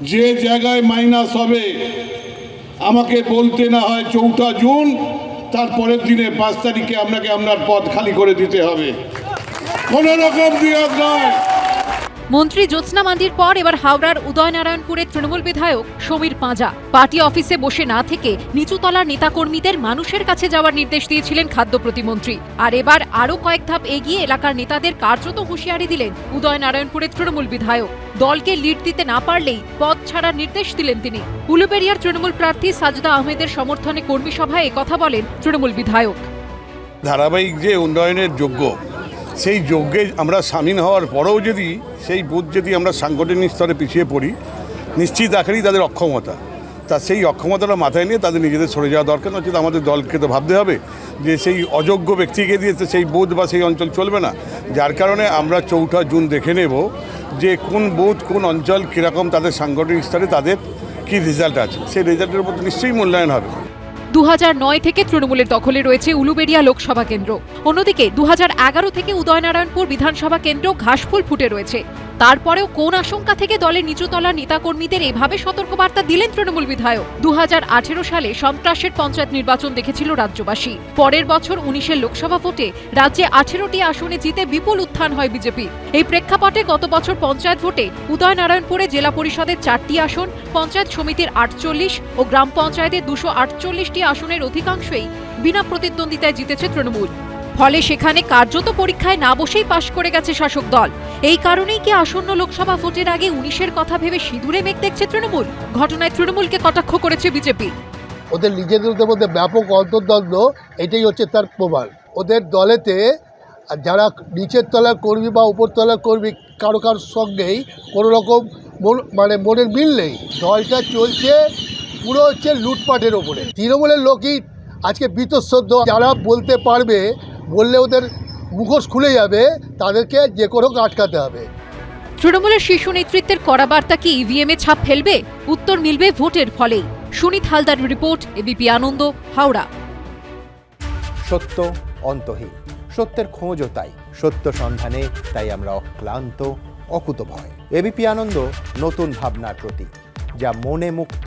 যে জায়গায় মাইনাস হবে, আমাকে বলতে না হয় চৌঠা জুন তারপরের দিনে পাঁচ তারিখে আপনাকে আপনার পদ খালি করে দিতে হবে। কোনো রকম বিয়োগ নয়। মন্ত্রী জ্যোৎস্না মান্ডির পর এবার হাওড়ার উদয়নারায়ণপুরের তৃণমূল বিধায়ক সমীর পাঁজা। পার্টি অফিসে বসে না থেকে নিচুতলার নেতাকর্মীদের মানুষের কাছে যাওয়ার নির্দেশ দিয়েছিলেন খাদ্য প্রতিমন্ত্রী। আর এবার আরও কয়েক ধাপ এগিয়ে এলাকার নেতাদের কার্যত হুঁশিয়ারি দিলেন উদয়নারায়ণপুরের তৃণমূল বিধায়ক। দলকে লিড দিতে না পারলেই পদ ছাড়ার নির্দেশ দিলেন তিনি। উলুবেরিয়ার তৃণমূল প্রার্থী সাজদা আহমেদের সমর্থনে কর্মী সভায় একথা বলেন তৃণমূল বিধায়ক। ধারাবাহিক যে উন্নয়নের যোগ্য সেই যজ্ঞে আমরা সামিল হওয়ার পরেও যদি, সেই বুথ যদি আমরা সাংগঠনিক স্তরে পিছিয়ে পড়ি, নিশ্চিত আকারেই তাদের অক্ষমতা। তা সেই অক্ষমতাটা মাথায় নিয়ে তাদের নিজেদের সরে যাওয়া দরকার, নচেত আমাদের দলকে তো ভাবতে হবে যে সেই অযোগ্য ব্যক্তিকে দিয়ে তো সেই বুথ বা সেই অঞ্চল চলবে না। যার কারণে আমরা চৌঠা জুন দেখে নেব যে কোন বুথ কোন অঞ্চল কীরকম তাদের সাংগঠনিক স্তরে তাদের কী রেজাল্ট আছে। সেই রেজাল্টের উপর নিশ্চয়ই মূল্যায়ন হবে। দু থেকে তৃণমূলের দখলে রয়েছে উলুবেড়িয়া লোকসভা কেন্দ্র। অন্যদিকে দুহাজার এগারো থেকে উদয়নারায়ণপুর বিধানসভা কেন্দ্র ঘাসফুল ফুটে রয়েছে। তারপরেও কোন আশঙ্কা থেকে দলের নিচুতলার নেতাকর্মীদের এভাবে সতর্কবার্তা দিলেন তৃণমূল বিধায়ক? দু হাজার আঠেরো সালে সন্ত্রাসের পঞ্চায়েত নির্বাচন দেখেছিল রাজ্যবাসী। পরের বছর উনিশের লোকসভা ভোটে রাজ্যে আঠেরোটি আসনে জিতে বিপুল উত্থান হয় বিজেপি। এই প্রেক্ষাপটে গত বছর পঞ্চায়েত ভোটে উদয়নারায়ণপুরে জেলা পরিষদের চারটি আসন, পঞ্চায়েত সমিতির আটচল্লিশ ও গ্রাম পঞ্চায়েতের দুশো আটচল্লিশটি আসনের অধিকাংশই বিনা প্রতিদ্বন্দ্বিতায় জিতেছে তৃণমূল। ফলে সেখানে কার্যত পরীক্ষায় না বসেই পাশ করে গেছে শাসক দল। এই কারণেই কি আসন্ন লোকসভা ভোটের আগে উনিশের কথা ভেবে সিঁদুরে মেঘ দেখছে তৃণমূল? ঘটনায় তৃণমূলকে কটাক্ষ করেছে বিজেপি। ওদের নিজেদের মধ্যে ব্যাপক অন্তর্দ্বন্দ্ব, এটাই হচ্ছে তার প্রমাণ। ওদের দলেতে যারা নিচের তলার কর্মী বা উপর তলার কর্মী, কারও কারোর সঙ্গেই কোনো রকম মানে মনের মিল নেই। দলটা চলছে পুরো হচ্ছে লুটপাটের ওপরে। তৃণমূলের লোকই আজকে বীতশ্রদ্ধ যারা বলতে পারবে বললে ওদের মুখোশ খুলে যাবে তাদেরকে যে কোনো হোক আটকাতে হবে। তৃণমূলের শীর্ষ নেতৃত্বের কড়া বার্তা কি ইভিএমে ছাপ ফেলবে? উত্তর মিলবে ভোটের ফলেই। Sunit Haldar report ABP Ananda Howrah. সত্য অন্তহীন। সত্যের খোঁজও তাই। সত্য সন্ধানে তাই আমরা অক্লান্ত অকুতভয়। এবিপি আনন্দ নতুন ভাবনার প্রতীক যা মনে মুক্ত